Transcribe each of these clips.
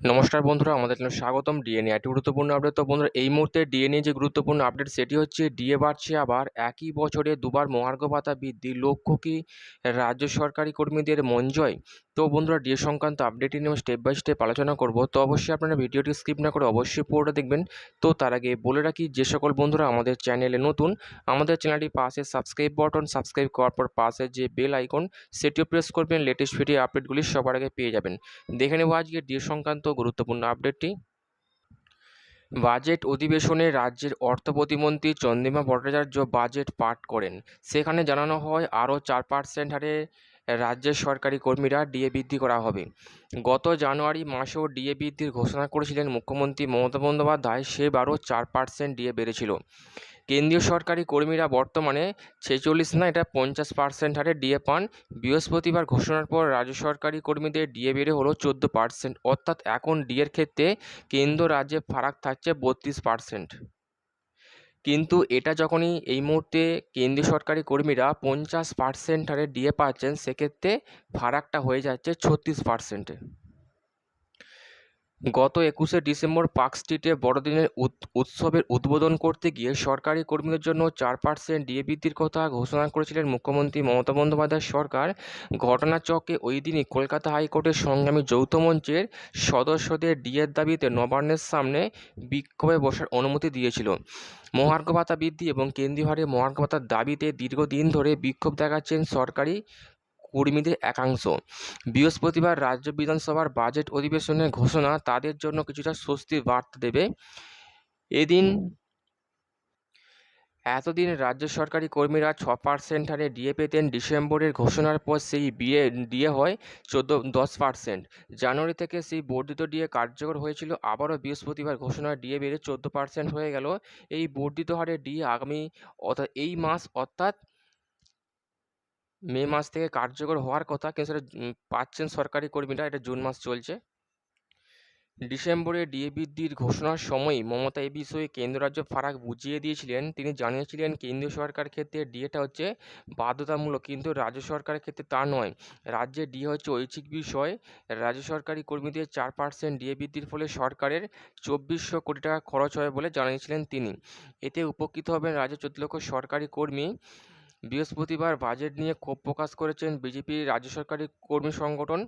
নমস্কার বন্ধুরা, আমাদের জন্য স্বাগতম ডিএনএ একটি গুরুত্বপূর্ণ আপডেট তো বন্ধুরা, এই মুহূর্তে ডিএনএ যে গুরুত্বপূর্ণ আপডেট সেটি হচ্ছে ডিএ বাড়ছে আবার একই বছরে দুবার মহার্ঘ ভাতা বৃদ্ধি। লক্ষ্য কি, রাজ্য সরকারি কর্মীদের মন জয়? তো বন্ধুরা ডিএ সংক্রান্ত আপডেটটি নিয়ে স্টেপ বাই স্টেপ আলোচনা করব। তো অবশ্যই আপনারা ভিডিওটি স্কিপ না করে অবশ্যই পুরোটা দেখবেন। তো তার আগে বলে রাখি, যে সকল বন্ধুরা আমাদের চ্যানেলে নতুন, আমাদের চ্যানেলটি পাশে সাবস্ক্রাইব বাটন সাবস্ক্রাইব করার পর পাশে যে বেল আইকন সেটিও প্রেস করবেন। লেটেস্ট ভিডিও আপডেটগুলি সবার আগে পেয়ে যাবেন। দেখে নেব আজকে ডিএ সংক্রান্ত গুরুত্বপূর্ণ আপডেটটি বাজেট অধিবেশনে রাজ্যের অর্থ প্রতিমন্ত্রী চন্দ্রিমা ভট্টাচার্য বাজেট পাঠ করেন। সেখানে জানানো হয়, আরও চার পার্সেন্ট হারে রাজ্যের সরকারি কর্মীরা ডিএ বৃদ্ধি করা হবে। গত জানুয়ারি মাসেও ডিএ বৃদ্ধির ঘোষণা করেছিলেন মুখ্যমন্ত্রী মমতা বন্দ্যোপাধ্যায় সেবারও চার পার্সেন্ট ডিএ বেড়েছিল। কেন্দ্রীয় সরকারি কর্মীরা বর্তমানে ছেচল্লিশ না, এটা পঞ্চাশ পার্সেন্ট হারে ডিএ পান। বৃহস্পতিবার ঘোষণার পর রাজ্য সরকারি কর্মীদের ডিএ বেড়ে হলো চোদ্দ পার্সেন্ট। অর্থাৎ এখন ডিএর ক্ষেত্রে কেন্দ্র রাজ্যে ফারাক থাকছে বত্রিশ পার্সেন্ট। কিন্তু এটা যখনই এই মুহূর্তে কেন্দ্রীয় সরকারি কর্মীরা পঞ্চাশ পার্সেন্ট হারে ডিএ পাচ্ছেন, সেক্ষেত্রে ফারাকটা হয়ে যাচ্ছে ছত্রিশ পার্সেন্টে গত একুশে ডিসেম্বর পার্ক স্ট্রিটে বড়দিনের উৎসবের উদ্বোধন করতে গিয়ে সরকারি কর্মীদের জন্য চার পার্সেন্ট ডিএ বৃদ্ধির কথা ঘোষণা করেছিলেন মুখ্যমন্ত্রী মমতা বন্দ্যোপাধ্যায় সরকার। ঘটনাচক্রে ওই দিনই কলকাতা হাইকোর্টের সংগ্রামী যৌথ মঞ্চের সদস্যদের ডিএর দাবিতে নবান্নের সামনে বিক্ষোভে বসার অনুমতি দিয়েছিল। মহার্ঘ ভাতা বৃদ্ধি এবং কেন্দ্রীয় হারে মহার্ঘ ভাতার দাবিতে দীর্ঘদিন ধরে বিক্ষোভ দেখাচ্ছেন সরকারি কর্মীদের একাংশ। বৃহস্পতিবার রাজ্য বিধানসভার বাজেট অধিবেশনের ঘোষণা তাদের জন্য কিছুটা স্বস্তির বার্তা দেবে। এদিন এতদিন রাজ্য সরকারি কর্মীরা ছ পার্সেন্ট হারে ডিএ পেতেন। ডিসেম্বরের ঘোষণার পর সেই বিয়ে ডিএ হয় চোদ্দ, দশ পার্সেন্ট জানুয়ারি থেকে সেই বর্ধিত ডিএ কার্যকর হয়েছিল। আবারও বৃহস্পতিবার ঘোষণার ডিএ বেড়ে চোদ্দ পার্সেন্ট হয়ে গেল। এই বর্ধিত হারে ডিএ আগামী অর্থাৎ এই মাস অর্থাৎ মে মাস থেকে কার্যকর হওয়ার কথা, কিন্তু সেটা পাচ্ছেন সরকারি কর্মীরা, এটা জুন মাস চলছে। ডিসেম্বরে ডিএ বৃদ্ধির ঘোষণার সময় মমতা এ বিষয়ে কেন্দ্র রাজ্য ফারাক বুঝিয়ে দিয়েছিলেন। তিনি জানিয়েছিলেন, কেন্দ্রীয় সরকার ক্ষেত্রে ডিএটা হচ্ছে বাধ্যতামূলক, কিন্তু রাজ্য সরকারের ক্ষেত্রে তা নয়। রাজ্যে ডিএ হচ্ছে ঐচ্ছিক বিষয়। রাজ্য সরকারি কর্মীদের চার পার্সেন্ট ডিএ বৃদ্ধির ফলে সরকারের চব্বিশশো কোটি টাকা খরচ হবে বলে জানিয়েছিলেন তিনি। এতে উপকৃত হবেন রাজ্যের চোদ্দ লক্ষ সরকারি কর্মী। বৃহস্পতিবার বাজেট নিয়ে ক্ষোভ প্রকাশ করেছেন বিজেপির রাজ্য সরকারি কর্মী সংগঠন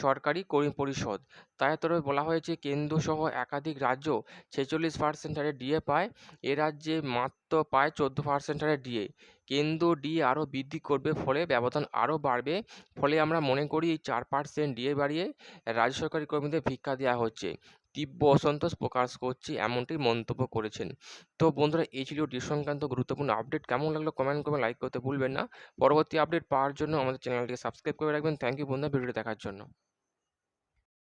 সরকারি কর্মী পরিষদ। তাই তরফে বলা হয়েছে, কেন্দ্রসহ একাধিক রাজ্য ছেচল্লিশ পার্সেন্ট হারে ডিএ পায়, এ রাজ্যে মাত্র পায় চোদ্দ পার্সেন্ট হারে ডিএ। কেন্দ্র ডিএ আরও বৃদ্ধি করবে, ফলে ব্যবধান আরও বাড়বে। ফলে আমরা মনে করি, এই চার পার্সেন্ট ডিএ বাড়িয়ে রাজ্য সরকারি কর্মীদের ভিক্ষা দেওয়া হচ্ছে। তীব্র অসন্তোষ প্রকাশ করছি এমনটি মন্তব্য করেছেন। তো বন্ধুরা, এই ছিল ডি সংক্রান্ত গুরুত্বপূর্ণ আপডেট কেমন লাগল কমেন্ট করবেন লাইক করতে ভুলবেন না। পরবর্তী আপডেট পাওয়ার জন্য আমাদের চ্যানেলটিকে সাবস্ক্রাইব করে রাখবেন। থ্যাংক ইউ বন্ধুরা, ভিডিওটি দেখার জন্য।